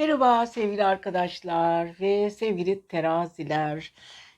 Merhaba sevgili arkadaşlar ve sevgili teraziler.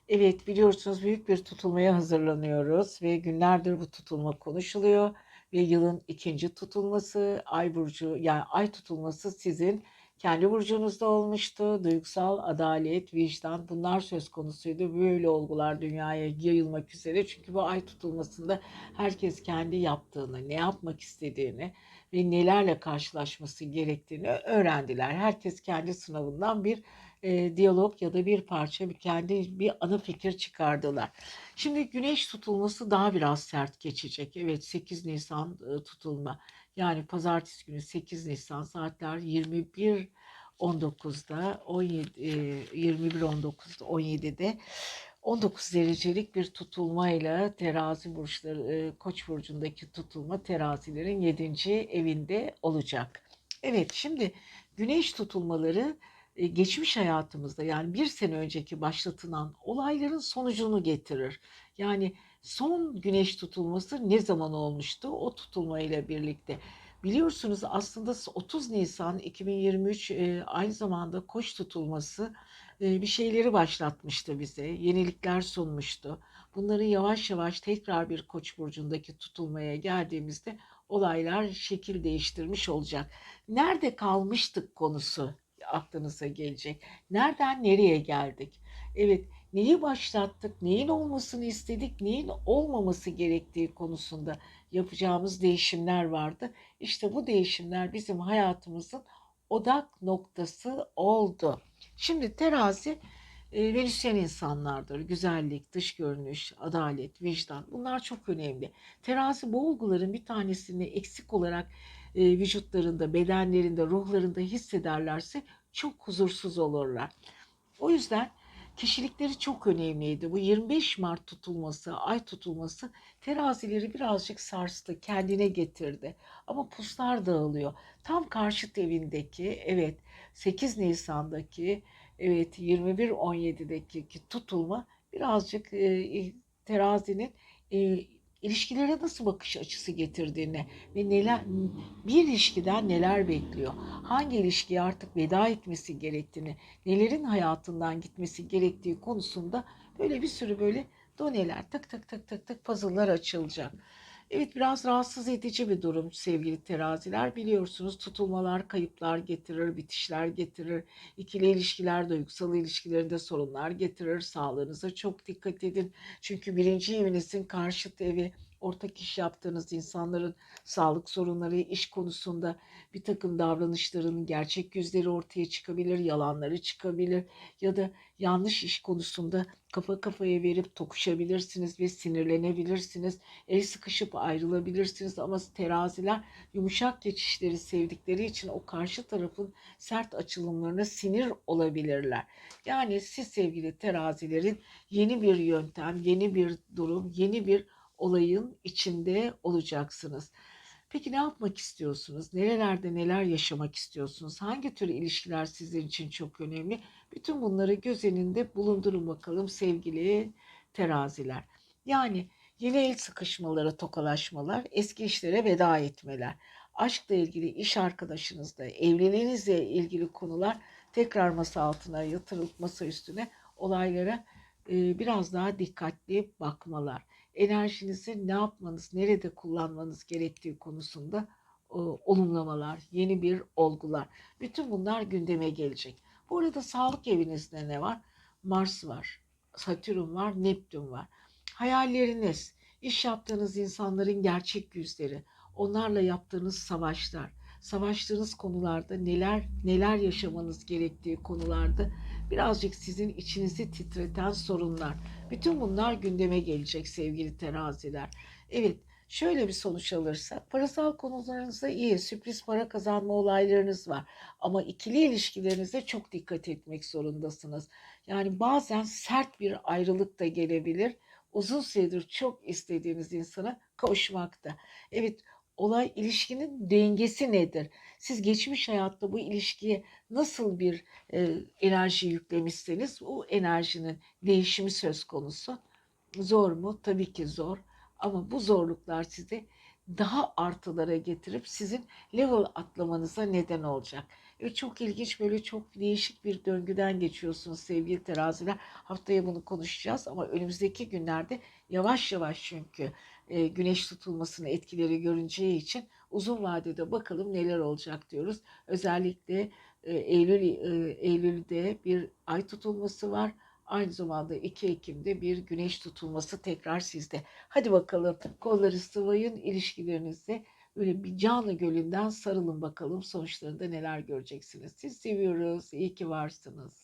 Evet biliyorsunuz büyük bir tutulmaya hazırlanıyoruz ve günlerdir bu tutulma konuşuluyor ve yılın ikinci tutulması ay burcu yani ay tutulması sizin kendi burcunuzda olmuştu. Duygusal adalet, vicdan bunlar söz konusuydu. Böyle olgular dünyaya yayılmak üzere. Çünkü bu ay tutulmasında herkes kendi yaptığını, ne yapmak istediğini ve nelerle karşılaşması gerektiğini öğrendiler. Herkes kendi sınavından bir e, diyalog ya da bir parça bir kendi bir ana fikir çıkardılar. Şimdi güneş tutulması daha biraz sert geçecek. Evet 8 Nisan e, tutulma. Yani pazartesi günü 8 Nisan saatler 21 19'da 17 e, 21 19'da 17'de 19 derecelik bir tutulmayla terazi burçları e, Koç burcundaki tutulma terazilerin 7. evinde olacak. Evet şimdi güneş tutulmaları geçmiş hayatımızda yani bir sene önceki başlatılan olayların sonucunu getirir. Yani son güneş tutulması ne zaman olmuştu? O tutulmayla birlikte. Biliyorsunuz aslında 30 Nisan 2023 e, aynı zamanda koç tutulması e, bir şeyleri başlatmıştı bize. Yenilikler sunmuştu. Bunları yavaş yavaş tekrar bir koç burcundaki tutulmaya geldiğimizde olaylar şekil değiştirmiş olacak. Nerede kalmıştık konusu aklınıza gelecek. Nereden nereye geldik? Evet, neyi başlattık, neyin olmasını istedik, neyin olmaması gerektiği konusunda yapacağımız değişimler vardı. İşte bu değişimler bizim hayatımızın odak noktası oldu. Şimdi terazi e, Venüsyen insanlardır. Güzellik, dış görünüş, adalet, vicdan bunlar çok önemli. Terazi bu olguların bir tanesini eksik olarak e, vücutlarında, bedenlerinde, ruhlarında hissederlerse çok huzursuz olurlar. O yüzden kişilikleri çok önemliydi. Bu 25 Mart tutulması, ay tutulması terazileri birazcık sarstı, kendine getirdi. Ama puslar dağılıyor. Tam karşıt evindeki, evet 8 Nisan'daki, evet 21-17'deki tutulma birazcık e, terazinin e, ilişkilere nasıl bakış açısı getirdiğine ve neler bir ilişkiden neler bekliyor, hangi ilişkiye artık veda etmesi gerektiğini, nelerin hayatından gitmesi gerektiği konusunda böyle bir sürü böyle doneler tık tık tık tık tık puzzle'lar açılacak. Evet biraz rahatsız edici bir durum sevgili teraziler. Biliyorsunuz tutulmalar kayıplar getirir, bitişler getirir. İkili ilişkiler, duygusal ilişkilerinde sorunlar getirir. Sağlığınıza çok dikkat edin. Çünkü birinci evinizin karşıt evi ortak iş yaptığınız insanların sağlık sorunları, iş konusunda bir takım davranışların gerçek yüzleri ortaya çıkabilir, yalanları çıkabilir ya da yanlış iş konusunda kafa kafaya verip tokuşabilirsiniz ve sinirlenebilirsiniz. El sıkışıp ayrılabilirsiniz ama teraziler yumuşak geçişleri sevdikleri için o karşı tarafın sert açılımlarına sinir olabilirler. Yani siz sevgili terazilerin yeni bir yöntem, yeni bir durum, yeni bir olayın içinde olacaksınız. Peki ne yapmak istiyorsunuz? Nerelerde neler yaşamak istiyorsunuz? Hangi tür ilişkiler sizin için çok önemli? Bütün bunları göz önünde bulundurun bakalım sevgili teraziler. Yani yeni el sıkışmaları, tokalaşmalar, eski işlere veda etmeler, aşkla ilgili iş arkadaşınızla, evliliğinizle ilgili konular tekrar masa altına yatırılıp masa üstüne olaylara biraz daha dikkatli bakmalar enerjinizi ne yapmanız, nerede kullanmanız gerektiği konusunda e, olumlamalar, yeni bir olgular. Bütün bunlar gündeme gelecek. Bu arada sağlık evinizde ne var? Mars var, Satürn var, Neptün var. Hayalleriniz, iş yaptığınız insanların gerçek yüzleri, onlarla yaptığınız savaşlar, savaştığınız konularda neler neler yaşamanız gerektiği konularda birazcık sizin içinizi titreten sorunlar. Bütün bunlar gündeme gelecek sevgili teraziler. Evet şöyle bir sonuç alırsa parasal konularınızda iyi sürpriz para kazanma olaylarınız var. Ama ikili ilişkilerinize çok dikkat etmek zorundasınız. Yani bazen sert bir ayrılık da gelebilir. Uzun süredir çok istediğiniz insana kavuşmakta. Evet olay ilişkinin dengesi nedir? Siz geçmiş hayatta bu ilişkiye nasıl bir e, enerji yüklemişseniz o enerjinin değişimi söz konusu. Zor mu? Tabii ki zor. Ama bu zorluklar sizi daha artılara getirip sizin level atlamanıza neden olacak. Evet, çok ilginç böyle çok değişik bir döngüden geçiyorsunuz sevgili teraziler. Haftaya bunu konuşacağız ama önümüzdeki günlerde yavaş yavaş çünkü e, güneş tutulmasının etkileri görüneceği için uzun vadede bakalım neler olacak diyoruz. Özellikle e, Eylül e, Eylül'de bir ay tutulması var. Aynı zamanda 2 Ekim'de bir güneş tutulması tekrar sizde. Hadi bakalım kolları sıvayın ilişkilerinizde böyle bir canlı gölünden sarılın bakalım sonuçlarında neler göreceksiniz. Siz seviyoruz. İyi ki varsınız.